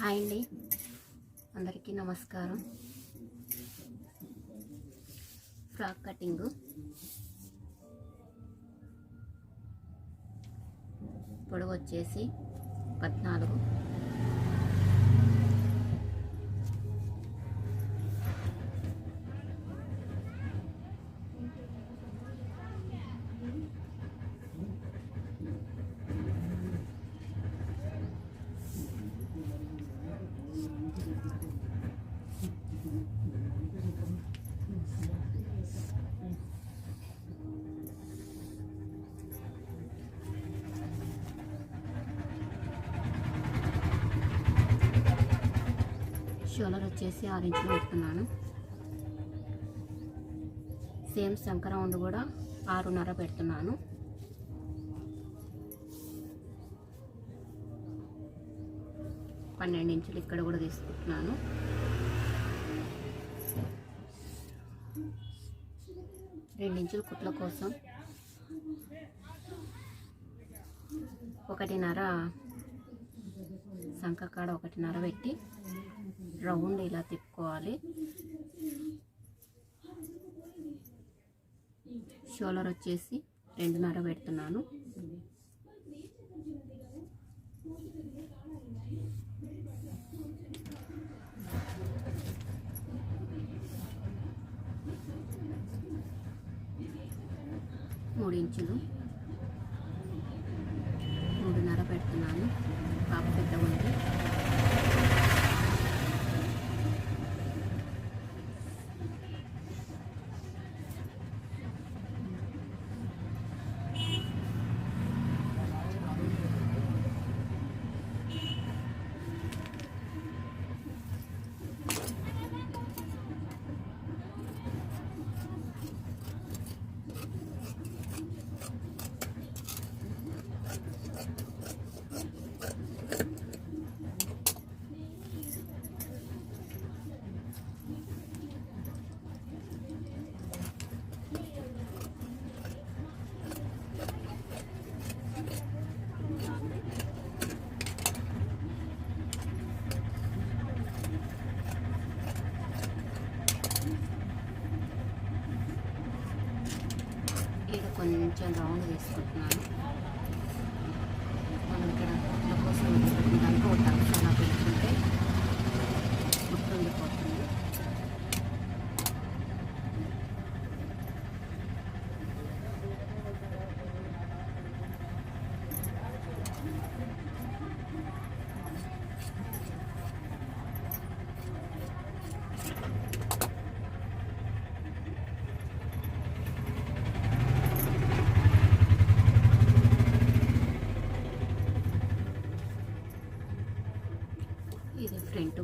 Hi అండి. అందరికీ నమస్కారం. Frock cutting. పొడవు వచ్చేసి పద్నాలుగు. షోలర్ వచ్చేసి ఆరు ఇంచులు పెడుతున్నాను సేమ్ శంఖ కూడా ఆరున్నర పెడుతున్నాను. పన్నెండు ఇంచులు ఇక్కడ కూడా తీసుకుంటున్నాను. రెండు ఇంచులు కుట్ల కోసం. ఒకటిన్నర సంఖ కాడ ఒకటిన్నర పెట్టి రౌండ్ ఇలా తిప్పుకోవాలి. షోలర్ వచ్చేసి రెండున్నర పెడుతున్నాను.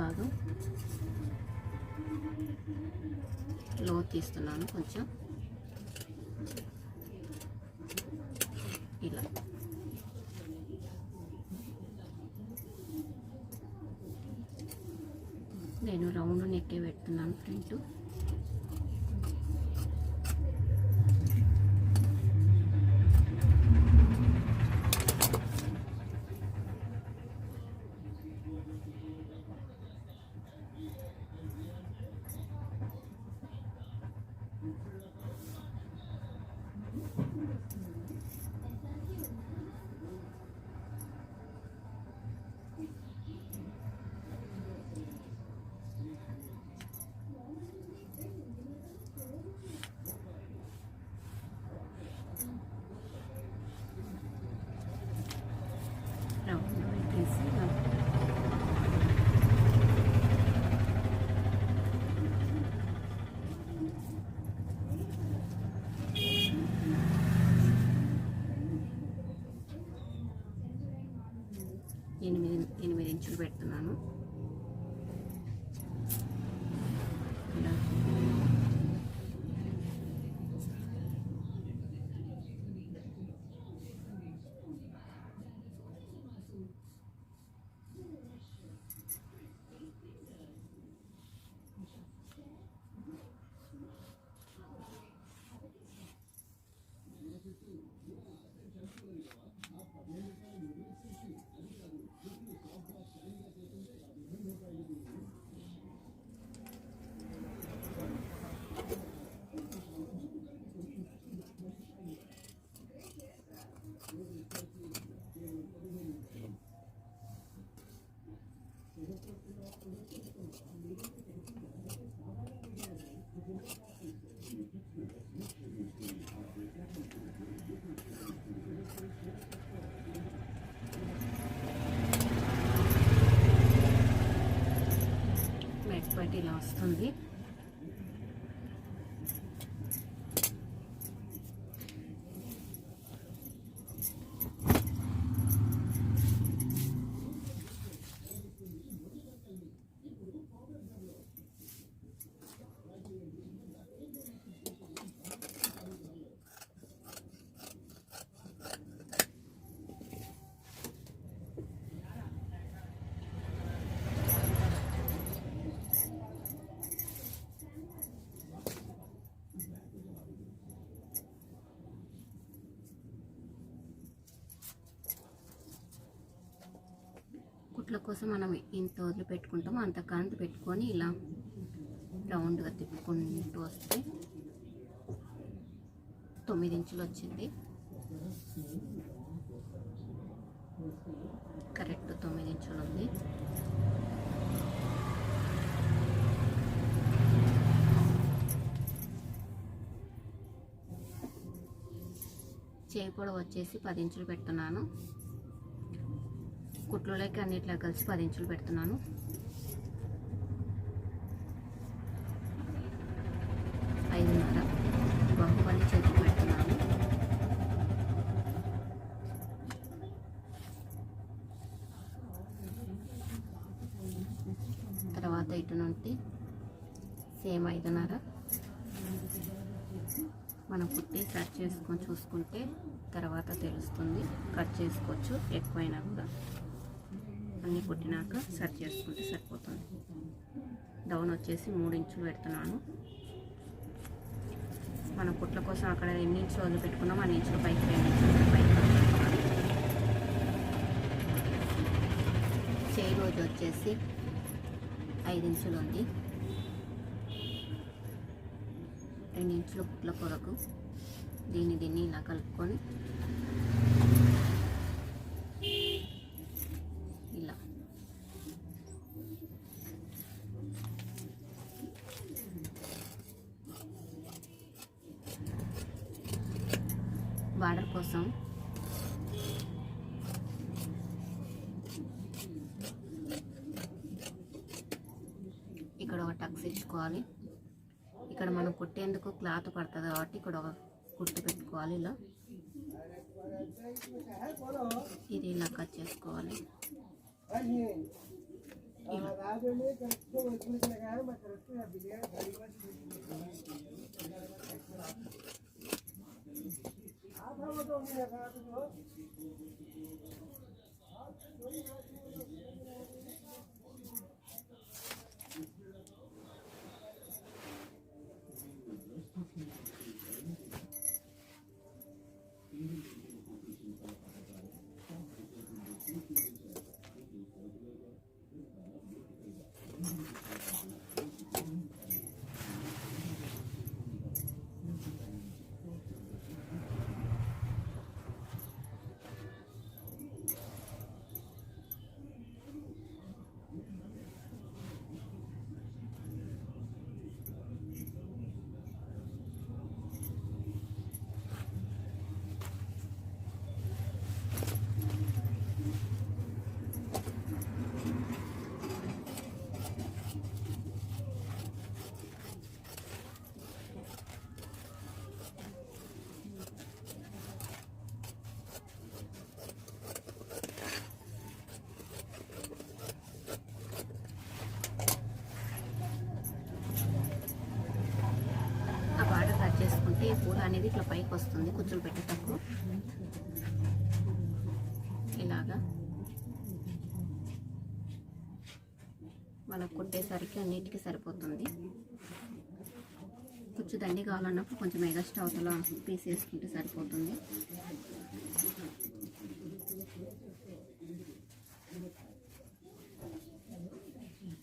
భాగం లో తీస్తున్నాను కొంచెం. ఇలా. నేను రౌండ్ నెక్కే పెడుతున్నాను ఫ్రంట్ రౌండ్ పెట్టేసి ఇలా ఎనిమిది ఎనిమిది ఇంచులు కుట్ల కోసం మనం ఇంత వదిలి పెట్టుకుంటామో అంత కాంతి పెట్టుకొని ఇలా రౌండ్గా తిప్పుకుంటూ వస్తే తొమ్మిది ఇంచులు వచ్చింది. కరెక్ట్ తొమ్మిది ఇంచులు ఉంది. చేయి పొడవు వచ్చేసి పది ఇంచులు పెడుతున్నాను. కుట్లులోకి అన్నిట్లా కలిసి పది ఇంచులు పెడుతున్నాను. ఐదున్నర బాహుబలి చేతికి పెడుతున్నాను. తర్వాత ఇటు నుండి సేమ్ ఐదున్నర. మనం కుట్టి కట్ చేసుకొని చూసుకుంటే తర్వాత తెలుస్తుంది. కట్ చేసుకోవచ్చు ఎక్కువైనా కూడా. అన్నీ కుట్టినాక సెట్ చేసుకుంటే సరిపోతుంది. డౌన్ వచ్చేసి మూడు ఇంచులు పెడుతున్నాను. మన కుట్ల కోసం అక్కడ ఎన్ని ఇంచులు వదిలి పెట్టుకున్నాం అన్ని ఇంచులు పైకి రెండు ఇంచులు పైకి చేయి రోజు వచ్చేసి ఐదు ఇంచులు ఉంది. రెండు ఇంచుల కుట్ల కొరకు దీన్ని దీన్ని ఇలా కలుపుకొని ఇలా బార్డర్ కోసం. ఇక్కడ ఒక టక్స్ ఇచ్చుకోవాలి ఇక్కడ మనం కుట్టేందుకు క్లాత్ పడుతుంది కాబట్టి ఇక్కడ ఒక కుట్టు పెట్టుకోవాలి ఇలా. ఇది ఇలా కట్ చేసుకోవాలి. ఇలా. Thank you. వస్తుంది. కుచ్చులు పెట్టేటప్పుడు ఇలాగా. మనం కుట్టేసరికి అన్నిటికీ సరిపోతుంది. కుచ్చు దండి కావాలన్నప్పుడు కొంచెం ఎగస్ట్రా అవతల పీస్ వేసుకుంటే సరిపోతుంది.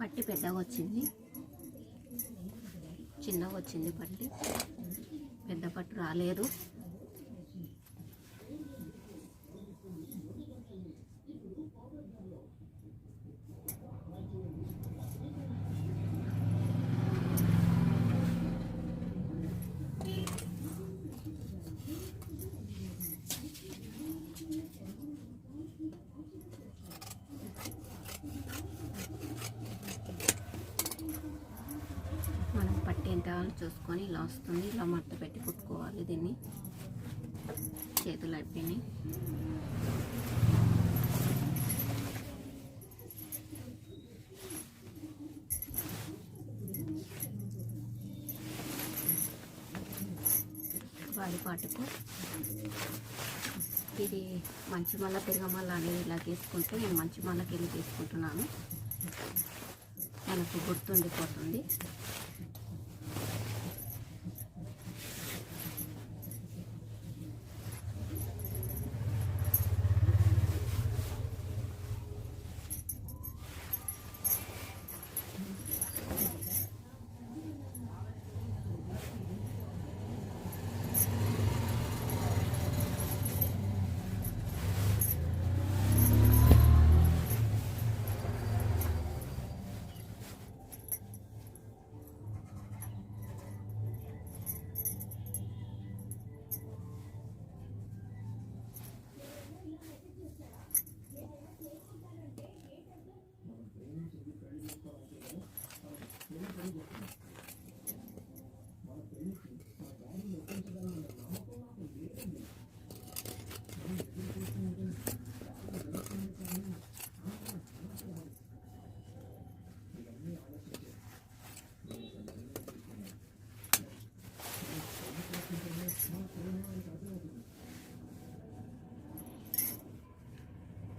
పట్టి పెద్దగా వచ్చింది. చిన్నగా వచ్చింది పట్టి. పెద్ద పట్టు రాలేదు మనం పట్టి ఎంత కావాలో చూసుకొని ఇలా వస్తుంది. ఇలా మట్ట పెట్టి కుట్టుకోవాలి దీన్ని. చేతులు అయిపోయినాయి. వాడిపాటుకు ఇది మంచి మల్ల పెరగమల్ల అనేది ఇలా తీసుకుంటే నేను మంచి మళ్ళకి వెళ్ళి తీసుకుంటున్నాను. మనకు గుర్తుండిపోతుంది.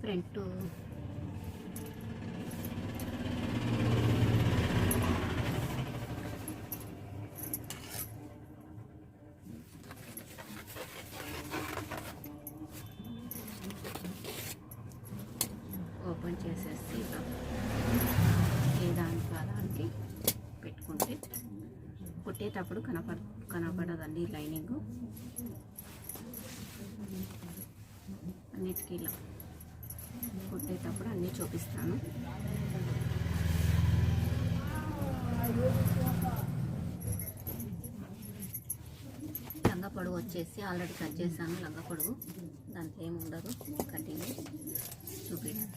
ఫ్రంట్ ఓపెన్ చేసేసి ఇలా ఏ దానికి దానికి పెట్టుకుంటే కుట్టేటప్పుడు కనపడ కనపడదండి లైనింగ్. అన్నిటికీ ఇలా. కుట్టేటప్పుడు అన్నీ చూపిస్తాను. లంగా పొడవు వచ్చేసి ఆల్రెడీ కట్ చేశాను లంగా పొడవు దాంట్లో ఏమి ఉండదు కటింగ్ చూపించాను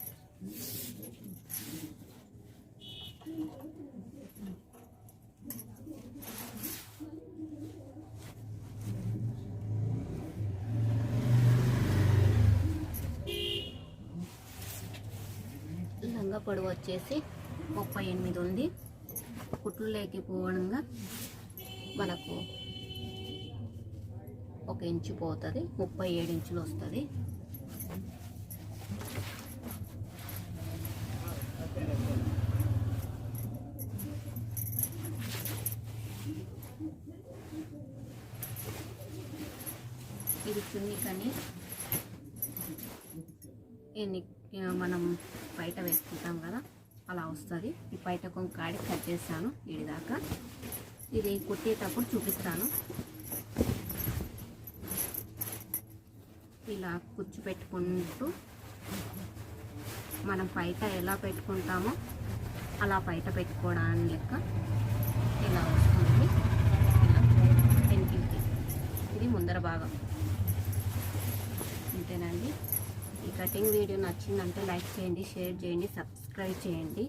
లంగా పొడవు వచ్చేసి ముప్పై ఎనిమిది ఉంది. కుట్లు లేకపోవడంగా మనకు ఒక ఇంచు పోతుంది ముప్పై ఏడు ఇంచులు వస్తుంది. ఇది చున్నీ కానీ ఎన్ని మనం బయట వేసుకుంటాం కదా అలా వస్తుంది. ఈ బయట కొంకాడి కట్ చేస్తాను ఇడిదాకా ఇది కుట్టేటప్పుడు చూపిస్తాను. ఇలా కుచ్చు పెట్టుకుంటూ మనం బయట ఎలా పెట్టుకుంటామో అలా బయట పెట్టుకోవడానికి లెక్క ఇలా వస్తుంది. ఇలా ఇది ముందర భాగం. అంతేనండి ఈ కటింగ్ వీడియో నచ్చిందంటే లైక్ చేయండి షేర్ చేయండి సబ్స్క్రైబ్ చేయండి.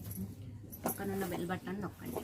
పక్కనున్న బెల్ బటన్ నొక్కండి.